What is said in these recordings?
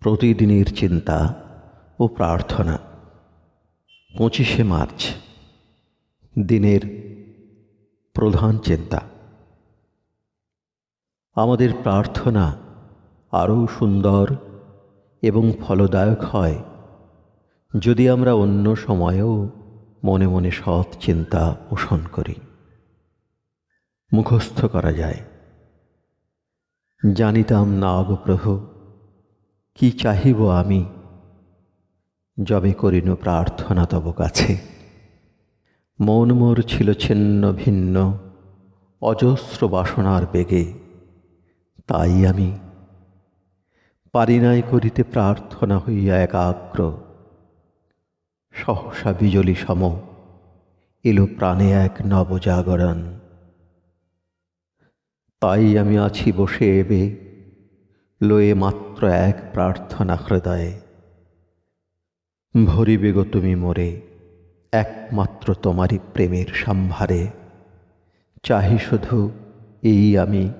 প্রতিদিনের চিন্তা ও প্রার্থনা। পঁচিশে মার্চ, দিনের প্রধান চিন্তা। আমাদের প্রার্থনা আরও সুন্দর এবং ফলদায়ক হয় যদি আমরা অন্য সময়েও মনে মনে সৎ চিন্তা পোষণ করি। মুখস্থ করা যায়। জানিতাম না প্রভু কি চাহিব আমি? যবে করিনু প্রার্থনা তব কাছে। মন মোর ছিল ছিন্ন ভিন্ন, অজস্র বাসনার বেগে, তাই আমি পারি নাই করিতে প্রার্থনা হইয়া একাগ্র। সহসা বিজলি সম, এলো প্রাণে এক নবজাগরণ। তাই আমি আছি বসে এবে লয়ে মাত্র এক প্রার্থনা হৃদয়ে। ভরিবে গো তুমি মোরে, একমাত্র তোমারই প্রেমের সম্ভারে। চাহি শুধু এই আমি,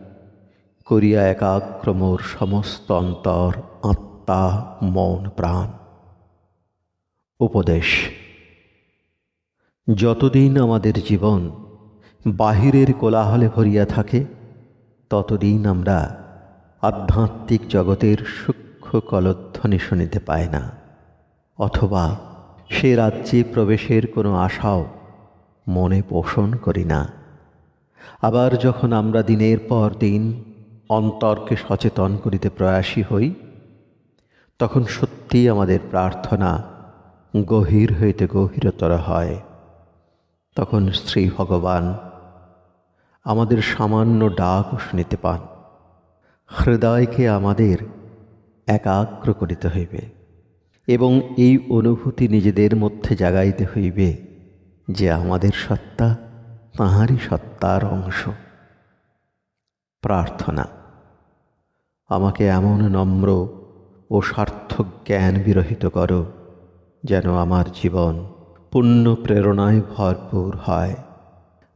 করিয়া একাগ্র মোর সমস্ত অন্তর, আত্মা, মন, প্রাণ। উপদেশ, যতদিন আমাদের জীবন বাহিরের কোলাহলে ভরিয়া থাকে, ততদিন আমরা আধ্যাত্মিক জগতের সূক্ষ্ম কলধ্বনি শুনিতে পাই না। অথবা সে রাজ্যে প্রবেশের কোনো আশাও মনে পোষণ করি না। আবার যখন আমরা দিনের পর দিন অন্তরকে সচেতন করিতে প্রয়াসী হই, তখন সত্যি আমাদের প্রার্থনা গভীর হইতে গভীরতর হয়। তখন শ্রী ভগবান আমাদের সামান্য ডাক শুনিতে পান। হৃদয়কে আমাদের একাগ্র করিতে হইবে এবং এই অনুভূতি নিজেদের মধ্যে জাগাইতে হইবে যে আমাদের সত্তা তাঁহারই সত্তার অংশ। প্রার্থনা, আমাকে এমন নম্র ও সার্থক জ্ঞান বিরহিত করো যেন আমার জীবন পূর্ণ প্রেরণায় ভরপুর হয়।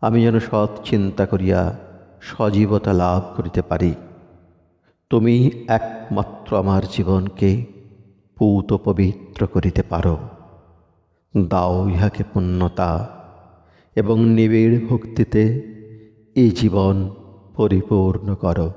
আমি যেন সৎ চিন্তা করিয়া সজীবতা লাভ করিতে পারি। তুমি একমাত্র আমার জীবনকে পূত পবিত্র করিতে পারো। দাও ইহাকে পূর্ণতা এবং নিবিড় ভক্তিতে এই জীবন পরিপূর্ণ করো।